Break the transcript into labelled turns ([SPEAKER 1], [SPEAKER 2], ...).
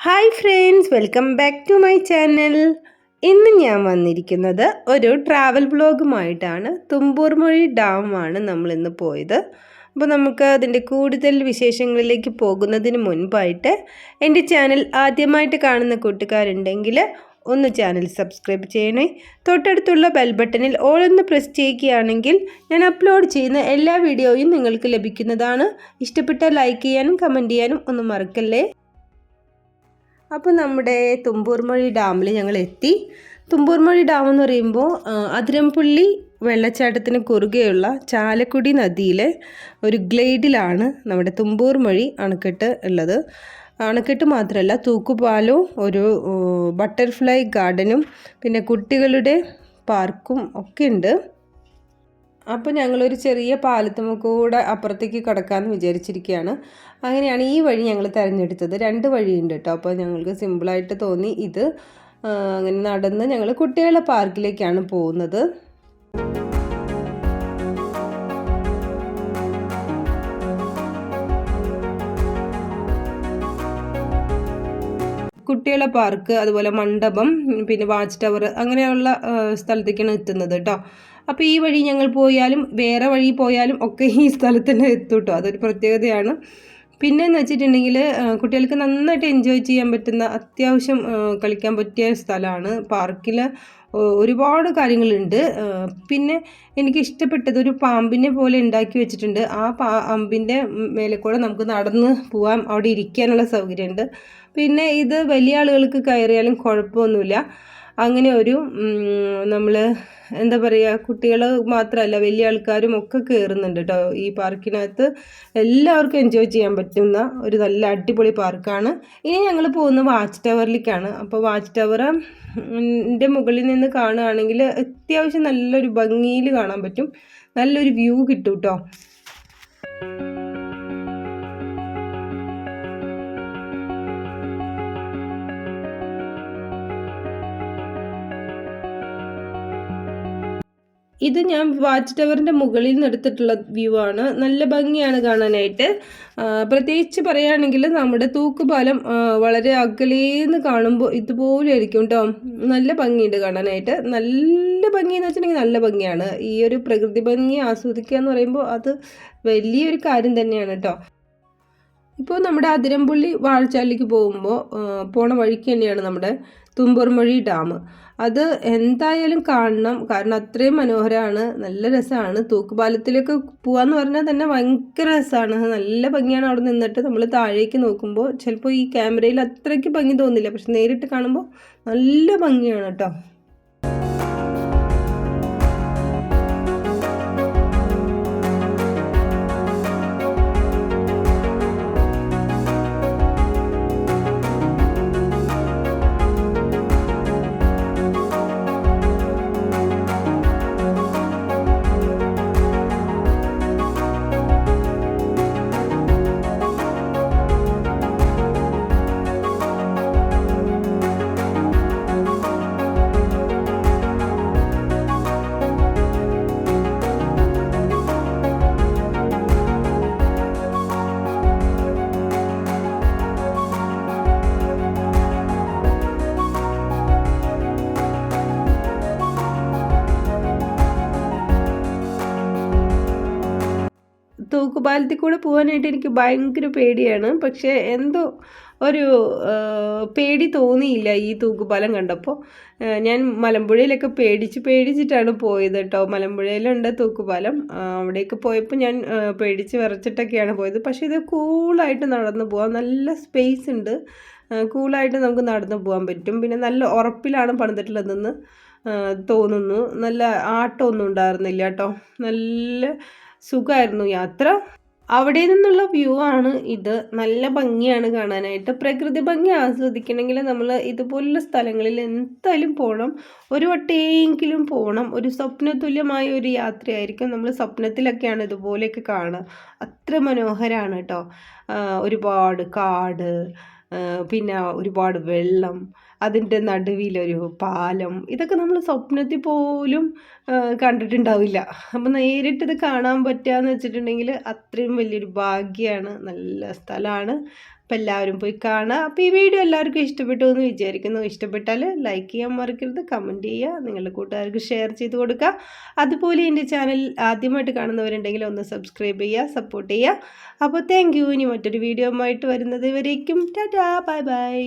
[SPEAKER 1] Hi friends welcome back to my channel. ഇന്ന് ഞാൻ വന്നിരിക്കുന്നത് ഒരു ട്രാവൽ വ്ളോഗുമായിട്ടാണ്. തുമ്പൂർമൊഴി ഡാമാണ് നമ്മൾ ഇന്ന് പോയത്. അപ്പോൾ നമുക്ക് അതിന്റെ കൂടുതൽ വിശേഷങ്ങളിലേക്ക് പോകുന്നതിന് മുൻപായിട്ട് എന്റെ ചാനൽ ആദ്യമായിട്ട് കാണുന്ന കൂട്ടുകാരുണ്ടെങ്കിൽ ഒന്ന് ചാനൽ സബ്സ്ക്രൈബ് ചെയ്യണേ. തൊട്ടടുത്തുള്ള ബെൽ ബട്ടണിൽ ഓൾ പ്രസ് ചെയ്യുകയാണെങ്കിൽ ഞാൻ അപ്ലോഡ് ചെയ്യുന്ന എല്ലാ വീഡിയോയും നിങ്ങൾക്ക് ലഭിക്കുന്നതാണ്. ഇഷ്ടപ്പെട്ട ലൈക്ക് ചെയ്യാനും കമന്റ് ചെയ്യാനും ഒന്നും മറക്കല്ലേ? അപ്പോൾ നമ്മുടെ തുമ്പൂർമൊഴി ഡാമിൽ ഞങ്ങൾ എത്തി തുമ്പൂർമൊഴി ഡാം എന്ന് പറയുമ്പോൾ അതിരംപുള്ളി വെള്ളച്ചാട്ടത്തിന് കുറുകെയുള്ള ചാലക്കുടി നദിയിലെ ഒരു ഗ്ലേഡിലാണ് നമ്മുടെ തുമ്പൂർമൊഴി അണക്കെട്ട് ഉള്ളത്. അണക്കെട്ട് മാത്രമല്ല തൂക്കുപാലവും ഒരു ബട്ടർഫ്ലൈ ഗാർഡനും പിന്നെ കുട്ടികളുടെ പാർക്കും ഒക്കെ ഉണ്ട്. അപ്പോൾ ഞങ്ങളൊരു ചെറിയ പാലത്തുമ്മ കൂടെ അപ്പുറത്തേക്ക് കിടക്കാമെന്ന് വിചാരിച്ചിരിക്കുകയാണ് അങ്ങനെയാണ് ഈ വഴി ഞങ്ങൾ തിരഞ്ഞെടുത്തത്. രണ്ട് വഴിയുണ്ട് കേട്ടോ. അപ്പോൾ ഞങ്ങൾക്ക് സിമ്പിളായിട്ട് തോന്നി ഇത് അങ്ങനെ നടന്ന് ഞങ്ങൾ കുട്ടികളുടെ പാർക്കിലേക്കാണ് പോകുന്നത്. കുട്ടികളെ പാർക്ക് അതുപോലെ മണ്ഡപം പിന്നെ വാച്ച് ടവർ അങ്ങനെയുള്ള സ്ഥലത്തേക്കാണ് എത്തുന്നത് കേട്ടോ അപ്പോൾ ഈ വഴി ഞങ്ങൾ പോയാലും വേറെ വഴി പോയാലും ഒക്കെ ഈ സ്ഥലത്തിന് എത്തും കേട്ടോ അതൊരു പ്രത്യേകതയാണ്. പിന്നെ എന്ന് വെച്ചിട്ടുണ്ടെങ്കിൽ കുട്ടികൾക്ക് നന്നായിട്ട് എൻജോയ് ചെയ്യാൻ പറ്റുന്ന അത്യാവശ്യം കളിക്കാൻ പറ്റിയ സ്ഥലമാണ് പാർക്കിൽ ഒരുപാട് കാര്യങ്ങളുണ്ട്. പിന്നെ എനിക്ക് ഇഷ്ടപ്പെട്ടത് ഒരു പാമ്പിനെ പോലെ ഉണ്ടാക്കി വെച്ചിട്ടുണ്ട്. ആ പാമ്പിന്റെ മേലെ കൂടെ നമുക്ക് നടന്ന് പോവാം. അവിടെ ഇരിക്കാനുള്ള സൗകര്യമുണ്ട്. പിന്നെ ഇത് വലിയ ആളുകൾക്ക് കയറിയാലും കുഴപ്പമൊന്നുമില്ല. അങ്ങനെ ഒരു നമ്മൾ എന്താ പറയുക കുട്ടികൾ മാത്രമല്ല വലിയ ആൾക്കാരും ഒക്കെ കയറുന്നുണ്ട് കേട്ടോ ഈ പാർക്കിനകത്ത് എല്ലാവർക്കും എൻജോയ് ചെയ്യാൻ പറ്റുന്ന ഒരു നല്ല അടിപൊളി പാർക്കാണ്. ഇനി ഞങ്ങൾ പോകുന്ന വാച്ച് ടവറിലേക്കാണ് അപ്പോൾ വാച്ച് ടവർ എന്റെ മുകളിൽ നിന്ന് കാണുകയാണെങ്കിൽ അത്യാവശ്യം നല്ലൊരു ഭംഗിയിൽ കാണാൻ പറ്റും. നല്ലൊരു വ്യൂ കിട്ടും കേട്ടോ ഇത് ഞാൻ വാച്ച് ടവറിന്റെ മുകളിൽ നിന്ന് എടുത്തിട്ടുള്ള വ്യൂ ആണ്. നല്ല ഭംഗിയാണ് കാണാനായിട്ട്. പ്രത്യേകിച്ച് പറയുകയാണെങ്കിൽ നമ്മുടെ തൂക്കുപാലം വളരെ അകലേന്ന് കാണുമ്പോൾ ഇതുപോലെ ആയിരിക്കും കേട്ടോ നല്ല ഭംഗിയുണ്ട് കാണാനായിട്ട്. നല്ല ഭംഗി എന്ന് വെച്ചിട്ടുണ്ടെങ്കിൽ നല്ല ഭംഗിയാണ്. ഈ ഒരു പ്രകൃതി ഭംഗി ആസ്വദിക്കുക എന്ന് പറയുമ്പോൾ അത് വലിയൊരു കാര്യം തന്നെയാണ് കേട്ടോ ഇപ്പോൾ നമ്മുടെ അതിരമ്പുള്ളി വാഴച്ചാലിലേക്ക് പോകുമ്പോൾ പോണ വഴിക്ക് തന്നെയാണ് നമ്മുടെ തുമ്പൂർമൊഴി ഡാം. അത് എന്തായാലും കാണണം. കാരണം അത്രയും മനോഹരമാണ് നല്ല രസമാണ് തൂക്കുപാലത്തിലേക്ക് പോകാന്ന് പറഞ്ഞാൽ തന്നെ ഭയങ്കര രസമാണ് നല്ല ഭംഗിയാണ് അവിടെ നിന്നിട്ട് നമ്മൾ താഴേക്ക് നോക്കുമ്പോൾ ചിലപ്പോൾ ഈ ക്യാമറയിൽ അത്രയ്ക്ക് ഭംഗി തോന്നില്ല. പക്ഷെ നേരിട്ട് കാണുമ്പോൾ നല്ല ഭംഗിയാണ് കേട്ടോ. തൂക്കുപാലത്തിൽ കൂടെ പോകാനായിട്ട് എനിക്ക് ഭയങ്കര പേടിയാണ്. പക്ഷേ എന്തോ ഒരു പേടി തോന്നിയില്ല ഈ തൂക്കുപാലം കണ്ടപ്പോൾ ഞാൻ മലമ്പുഴയിലൊക്കെ പേടിച്ച് പേടിച്ചിട്ടാണ് പോയത് കേട്ടോ മലമ്പുഴയിലുണ്ട് തൂക്കുപാലം. അവിടേക്ക് പോയപ്പോൾ ഞാൻ പേടിച്ച് വിറച്ചിട്ടൊക്കെയാണ് പോയത്. പക്ഷേ ഇത് കൂളായിട്ട് നടന്നു പോകാം നല്ല സ്പേസ് ഉണ്ട്. കൂളായിട്ട് നമുക്ക് നടന്നു പോകാൻ പറ്റും. പിന്നെ നല്ല ഉറപ്പിലാണ് പണിതിട്ടുള്ളതെന്ന് തോന്നുന്നു. നല്ല ആട്ടമൊന്നും ഉണ്ടായിരുന്നില്ല കേട്ടോ നല്ല സുഖമായിരുന്നു യാത്ര. അവിടെ നിന്നുള്ള വ്യൂ ആണ് ഇത്. നല്ല ഭംഗിയാണ് കാണാനായിട്ട്. പ്രകൃതി ഭംഗി ആസ്വദിക്കണമെങ്കിൽ നമ്മൾ ഇതുപോലുള്ള സ്ഥലങ്ങളിൽ എന്തായാലും പോകണം ഒരു വട്ടയെങ്കിലും പോകണം ഒരു സ്വപ്നതുല്യമായ ഒരു യാത്രയായിരിക്കും നമ്മൾ സ്വപ്നത്തിലൊക്കെയാണ് ഇതുപോലെയൊക്കെ കാണുക. അത്ര മനോഹരമാണ് കേട്ടോ. ഒരുപാട് കാട് പിന്നെ ഒരുപാട് വെള്ളം അതിന്റെ നടുവിലൊരു പാലം ഇതൊക്കെ നമ്മൾ സ്വപ്നത്തിൽ പോലും കണ്ടിട്ടുണ്ടാവില്ല. അപ്പം നേരിട്ട് ഇത് കാണാൻ പറ്റുക എന്ന് വെച്ചിട്ടുണ്ടെങ്കിൽ അത്രയും വലിയൊരു ഭാഗ്യമാണ് നല്ല സ്ഥലമാണ്. അപ്പോൾ എല്ലാവരും പോയി കാണുക അപ്പോൾ ഈ വീഡിയോ എല്ലാവർക്കും ഇഷ്ടപ്പെട്ടു എന്ന് വിചാരിക്കുന്നു. ഇഷ്ടപ്പെട്ടാൽ ലൈക്ക് ചെയ്യാൻ മറക്കരുത് കമന്റ് ചെയ്യുക നിങ്ങളുടെ കൂട്ടുകാർക്ക് ഷെയർ ചെയ്ത് കൊടുക്കുക. അതുപോലെ എന്റെ ചാനൽ ആദ്യമായിട്ട് കാണുന്നവരുണ്ടെങ്കിൽ ഒന്ന് സബ്സ്ക്രൈബ് ചെയ്യുക സപ്പോർട്ട് ചെയ്യുക. അപ്പോൾ താങ്ക് യു ഇനി മറ്റൊരു വീഡിയോ ആയിട്ട് വരുന്നത് വരേക്കും. Tata bye bye